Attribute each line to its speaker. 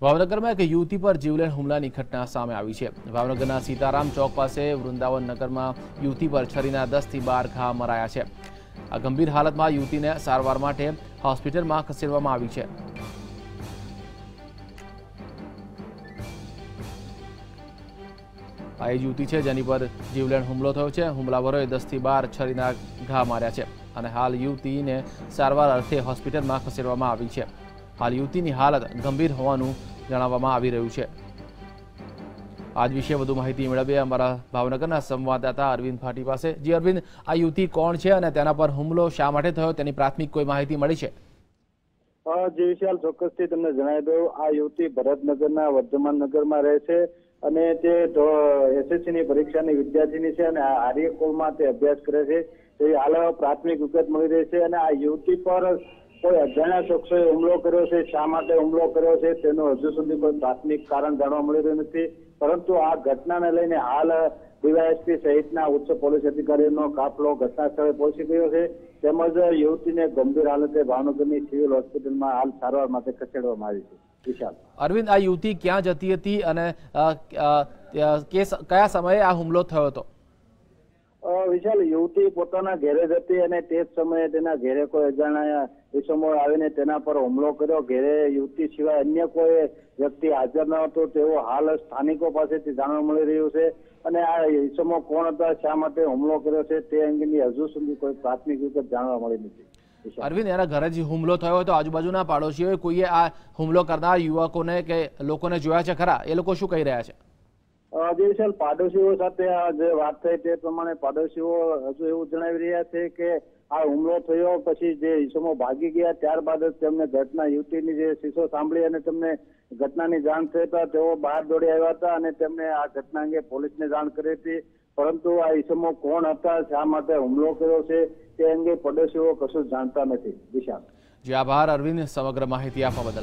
Speaker 1: ભાવનગરમાં એક યુવતી પર જીવલેણ હુમલાની ઘટના સામે આવી છે. ભાવનગરના સીતારામ ચોક પાસે વૃંદાવન નગરમાં યુવતી પર છરીના દસથી બાર ઘા મરાયા છે. આ ગંભીર હાલતમાં યુવતીને સારવાર માટે હોસ્પિટલમાં ખસેડવામાં આવી છે. આ એ યુવતી છે જેની પર જીવલેણ હુમલો થયો છે. હુમલાવરોએ દસથી બાર છરીના ઘા માર્યા છે અને હાલ યુવતીને સારવાર અર્થે હોસ્પિટલમાં ખસેડવામાં આવી છે. હાલ યુવતીની હાલત ગંભીર હોવાનું જણાવવામાં આવી રહ્યું છે. આજ વિશે વધુ માહિતી મેળવીએ અમારા ભાવનગરના સંવાદદાતા અરવિંદ ભાટી પાસે. જી અરવિંદ, આ યુવતી કોણ છે અને તેના પર હુમલો શા માટે થયો? તેની પ્રાથમિક કોઈ માહિતી મળી છે?
Speaker 2: જે વિશાલ ચોક્કસથી તમને જણાવી દઉં, આ યુવતી ભરતનગરના વર્ધમાન નગરમાં રહે છે અને તે એસએસસી ની પરીક્ષાની વિદ્યાર્થીની છે અને આર્ય કોલમાં તે અભ્યાસ કરે છે. તેવી હાલ પ્રાથમિક વિગત મળી રહી છે અને આ યુવતી પર કોઈ અજાણ્યા શખ્સોએ હુમલો કર્યો છે, શા માટે હુમલો કર્યો છે, તેનું હજુ સુધી કોઈ પ્રાથમિક કારણ જાણવા મળી રહ્યું નથી. પરંતુ આ ઘટનાને લઈને હાલ ડીવાયએસપી સહિતના ઉચ્ચ પોલીસ અધિકારીઓનો કાફલો ઘટના સ્થળે પહોંચી ગયો છે. તેમજ યુવતીને ગંભીર હાલતે ભાવનગરની સિવિલ હોસ્પિટલમાં હાલ સારવાર માટે ખસેડવામાં આવી છે. વિશાલ.
Speaker 1: અરવિંદ, આ યુવતી ક્યાં જતી હતી અને કયા સમયે આ હુમલો થયો હતો?
Speaker 2: વિશાલ, યુવતી પોતાના ઘેરે જતી અને તે જ સમયે તેના ઘેરે કોઈ અજાણ્યા ઇસમો આવીને તેના પર હુમલો કર્યો. ઘેરે યુવતી સિવાય અન્ય કોઈ વ્યક્તિ હાજર ન હતો. તેવો હાલ સ્થાનિકો પાસેથી જાણવા મળી રહ્યું છે. અને આ ઈસમો કોણ હતા, શા માટે હુમલો કર્યો છે, તે અંગેની હજુ સુધી કોઈ પ્રાથમિક વિગત જાણવા મળી નથી.
Speaker 1: અરવિંદ, એના ઘરે જે હુમલો થયો હતો આજુબાજુના પાડોશીઓએ કોઈએ આ હુમલો કરનાર યુવકોને કે લોકોને જોયા છે ખરા? એ લોકો શું કહી રહ્યા છે?
Speaker 2: જે વિશાલ પાડોશીઓ સાથે જે વાત થઈ તે પ્રમાણે પાડોશીઓ હજુ એવું જણાવી રહ્યા છે કે આ હુમલો થયો પછી જે ઈસમો ભાગી ગયા ત્યારબાદ જ તેમને ઘટના યુવતીની જે શીશો સાંભળી અને તેમને ઘટનાની જાણ થતા તેઓ બહાર દોડી આવ્યા હતા અને તેમને આ ઘટના અંગે પોલીસને જાણ કરી હતી. પરંતુ આ ઈસમો કોણ હતા, શા માટે હુમલો કર્યો છે, તે અંગે પડોશીઓ કશું જાણતા નથી. વિશાલ.
Speaker 1: જે આભાર, અરવિંદ, સમગ્ર માહિતી આપવા બદલ.